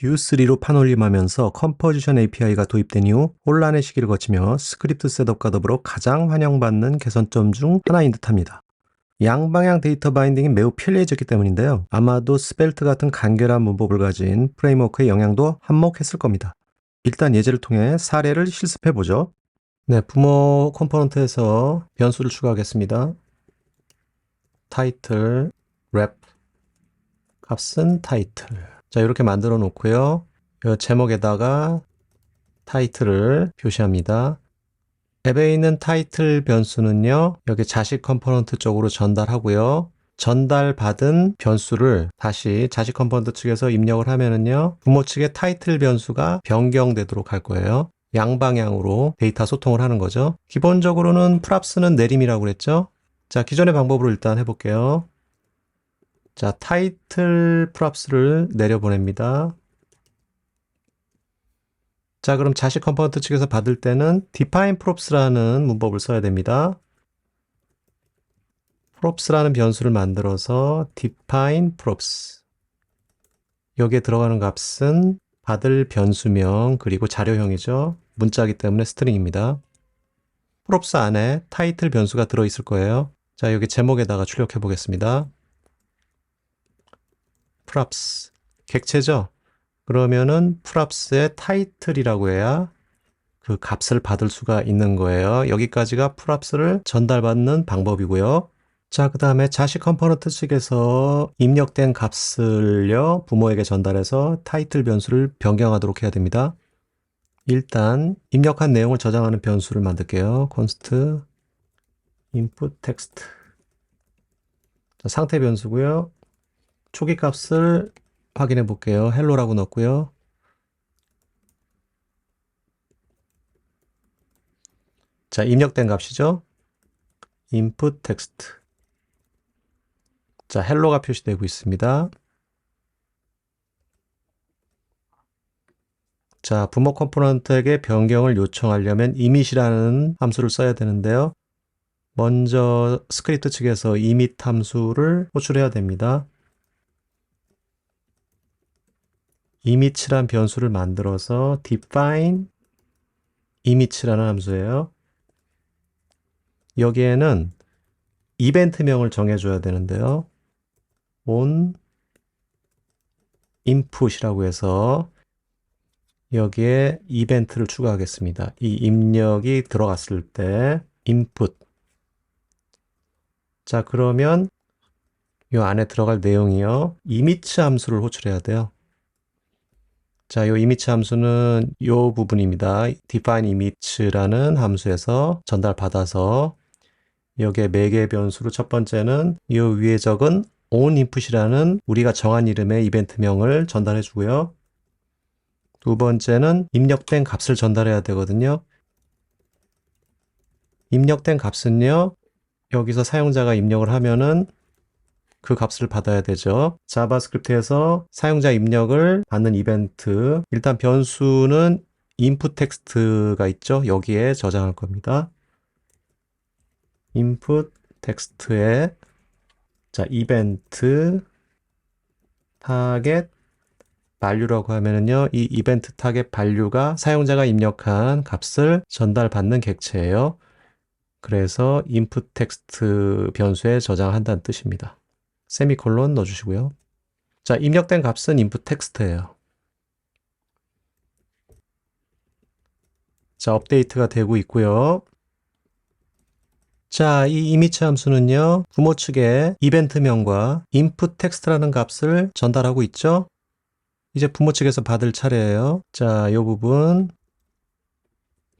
뷰3로 판올림하면서 컴포지션 API가 도입된 이후 혼란의 시기를 거치며 스크립트 셋업과 더불어 가장 환영받는 개선점 중 하나인 듯합니다. 양방향 데이터 바인딩이 매우 편리해졌기 때문인데요. 아마도 스펠트 같은 간결한 문법을 가진 프레임워크의 영향도 한몫했을 겁니다. 일단 예제를 통해 사례를 실습해 보죠. 네, 부모 컴포넌트에서 변수를 추가하겠습니다. 타이틀, 랩, 값은 타이틀. 자, 이렇게 만들어 놓고요. 이 제목에다가 타이틀을 표시합니다. 앱에 있는 타이틀 변수는요, 여기 자식 컴포넌트 쪽으로 전달하고요. 전달받은 변수를 다시 자식 컴포넌트 측에서 입력을 하면은요, 부모 측의 타이틀 변수가 변경되도록 할 거예요. 양방향으로 데이터 소통을 하는 거죠. 기본적으로는 프랍스는 내림이라고 그랬죠. 자, 기존의 방법으로 일단 해볼게요. 자, 타이틀 프랍스를 내려보냅니다. 자, 그럼 자식 컴포넌트 측에서 받을 때는 define props라는 문법을 써야 됩니다. props라는 변수를 만들어서 define props. 여기에 들어가는 값은 받을 변수명 그리고 자료형이죠. 문자이기 때문에 스트링입니다. props 안에 타이틀 변수가 들어있을 거예요. 자, 여기 제목에다가 출력해 보겠습니다. Props 객체죠. 그러면은 props의 타이틀이라고 해야 그 값을 받을 수가 있는 거예요. 여기까지가 props를 전달받는 방법이고요. 자, 그 다음에 자식 컴포넌트 측에서 입력된 값을요, 부모에게 전달해서 타이틀 변수를 변경하도록 해야 됩니다. 일단 입력한 내용을 저장하는 변수를 만들게요. const input text. 자, 상태 변수고요. 초기 값을 확인해 볼게요. 헬로라고 넣고요. 자, 입력된 값이죠. input text. 자, 헬로가 표시되고 있습니다. 자, 부모 컴포넌트에게 변경을 요청하려면 이밋이라는 함수를 써야 되는데요. 먼저 스크립트 측에서 이밋 함수를 호출해야 됩니다. 이밋이란 변수를 만들어서 define 이밋이라는 함수예요. 여기에는 이벤트명을 정해줘야 되는데요. on input이라고 해서 여기에 이벤트를 추가하겠습니다. 이 입력이 들어갔을 때 input 자 그러면 이 안에 들어갈 내용이요. 이미츠 함수를 호출해야 돼요. 자, 요 이미츠 함수는 요 부분입니다. define image라는 함수에서 전달받아서 여기에 매개 변수로 첫 번째는 이 위에 적은 on input이라는 우리가 정한 이름의 이벤트명을 전달해 주고요. 두 번째는 입력된 값을 전달해야 되거든요. 입력된 값은요. 여기서 사용자가 입력을 하면은 그 값을 받아야 되죠. 자바스크립트에서 사용자 입력을 받는 이벤트. 일단 변수는 input 텍스트가 있죠. 여기에 저장할 겁니다. input 텍스트에 자, 이벤트 타겟 value라고 하면은요. 이 이벤트 타겟 value가 사용자가 입력한 값을 전달받는 객체예요. 그래서 input 텍스트 변수에 저장한다는 뜻입니다. 세미콜론 넣어주시고요. 자, 입력된 값은 input 텍스트예요. 자, 업데이트가 되고 있고요. 자, 이 이미츠 함수는요, 부모 측에 이벤트명과 input 텍스트라는 값을 전달하고 있죠. 이제 부모 측에서 받을 차례예요. 자, 이 부분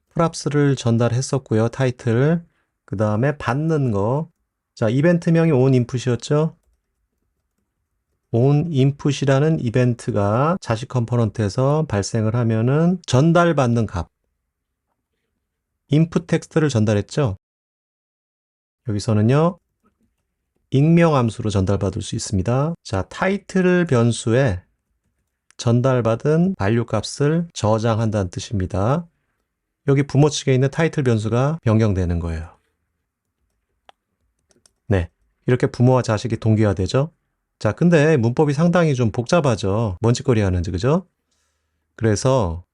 프랍스를 전달했었고요. 타이틀. 그 다음에 받는 거. 자, 이벤트명이 on input이었죠. On input이라는 이벤트가 자식 컴포넌트에서 발생을 하면은 전달받는 값. input 텍스트를 전달했죠. 여기서는요. 익명 함수로 전달받을 수 있습니다. 자, 타이틀 변수에 전달받은 value 값을 저장한다는 뜻입니다. 여기 부모 측에 있는 타이틀 변수가 변경되는 거예요. 네. 이렇게 부모와 자식이 동기화되죠? 자, 근데 문법이 상당히 좀 복잡하죠? 뭔 짓거리 하는지, 그죠? 그래서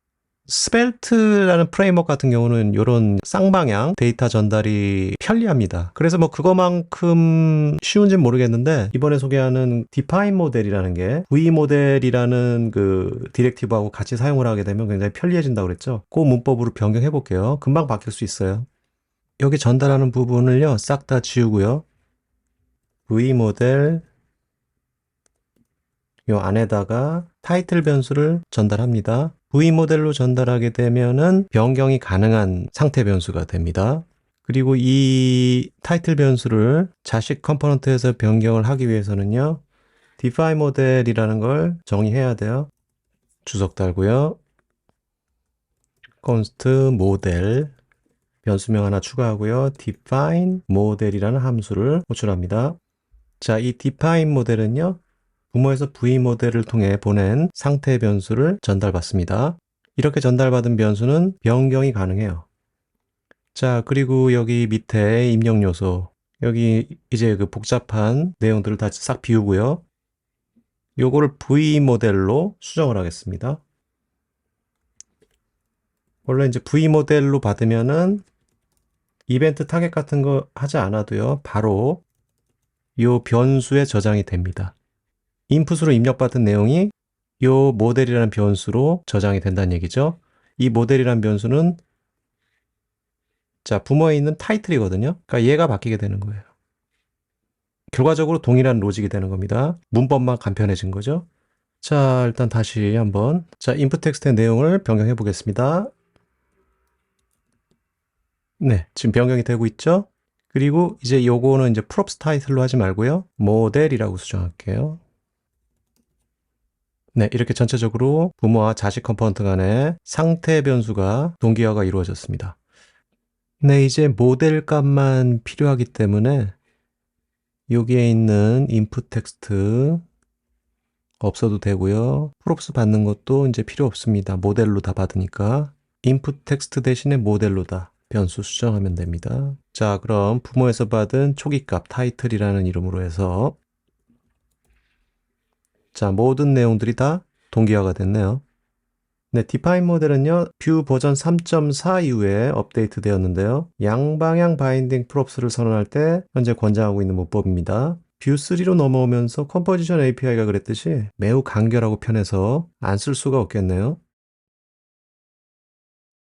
스펠트라는 프레임워크 같은 경우는 이런 쌍방향 데이터 전달이 편리합니다. 그래서 뭐 그거만큼 쉬운지는 모르겠는데 이번에 소개하는 디파인 모델이라는 게 V 모델이라는 그 디렉티브하고 같이 사용을 하게 되면 굉장히 편리해진다고 그랬죠. 그 문법으로 변경해 볼게요. 금방 바뀔 수 있어요. 여기 전달하는 부분을요. 싹 다 지우고요. V 모델 요 안에다가 타이틀 변수를 전달합니다. V 모델로 전달하게 되면은 변경이 가능한 상태 변수가 됩니다. 그리고 이 타이틀 변수를 자식 컴포넌트에서 변경을 하기 위해서는요. define 모델이라는 걸 정의해야 돼요. 주석 달고요. const 모델 변수명 하나 추가하고요. define 모델이라는 함수를 호출합니다. 자, 이 define 모델은요. 부모에서 V 모델을 통해 보낸 상태 변수를 전달받습니다. 이렇게 전달받은 변수는 변경이 가능해요. 자, 그리고 여기 밑에 입력 요소, 여기 이제 그 복잡한 내용들을 다 싹 비우고요. 요거를 V 모델로 수정을 하겠습니다. 원래 이제 V 모델로 받으면은 이벤트 타겟 같은 거 하지 않아도요. 바로 요 변수에 저장이 됩니다. 인풋으로 입력받은 내용이 이 모델이라는 변수로 저장이 된다는 얘기죠. 이 모델이라는 변수는 자 부모에 있는 타이틀이거든요. 그러니까 얘가 바뀌게 되는 거예요. 결과적으로 동일한 로직이 되는 겁니다. 문법만 간편해진 거죠. 자 일단 다시 한번 자 인풋 텍스트의 내용을 변경해 보겠습니다. 네 지금 변경이 되고 있죠. 그리고 이제 요거는 이제 props 타이틀로 하지 말고요. 모델이라고 수정할게요. 네, 이렇게 전체적으로 부모와 자식 컴포넌트 간의 상태 변수가 동기화가 이루어졌습니다. 네, 이제 모델 값만 필요하기 때문에 여기에 있는 input 텍스트 없어도 되고요. 프롭스 받는 것도 이제 필요 없습니다. 모델로 다 받으니까 input 텍스트 대신에 모델로다 변수 수정하면 됩니다. 자, 그럼 부모에서 받은 초기값 타이틀이라는 이름으로 해서 자, 모든 내용들이 다 동기화가 됐네요. 네, 디파인 모델은요, 뷰 버전 3.4 이후에 업데이트 되었는데요. 양방향 바인딩 프롭스를 선언할 때 현재 권장하고 있는 문법입니다. 뷰 3로 넘어오면서 컴포지션 API가 그랬듯이 매우 간결하고 편해서 안 쓸 수가 없겠네요.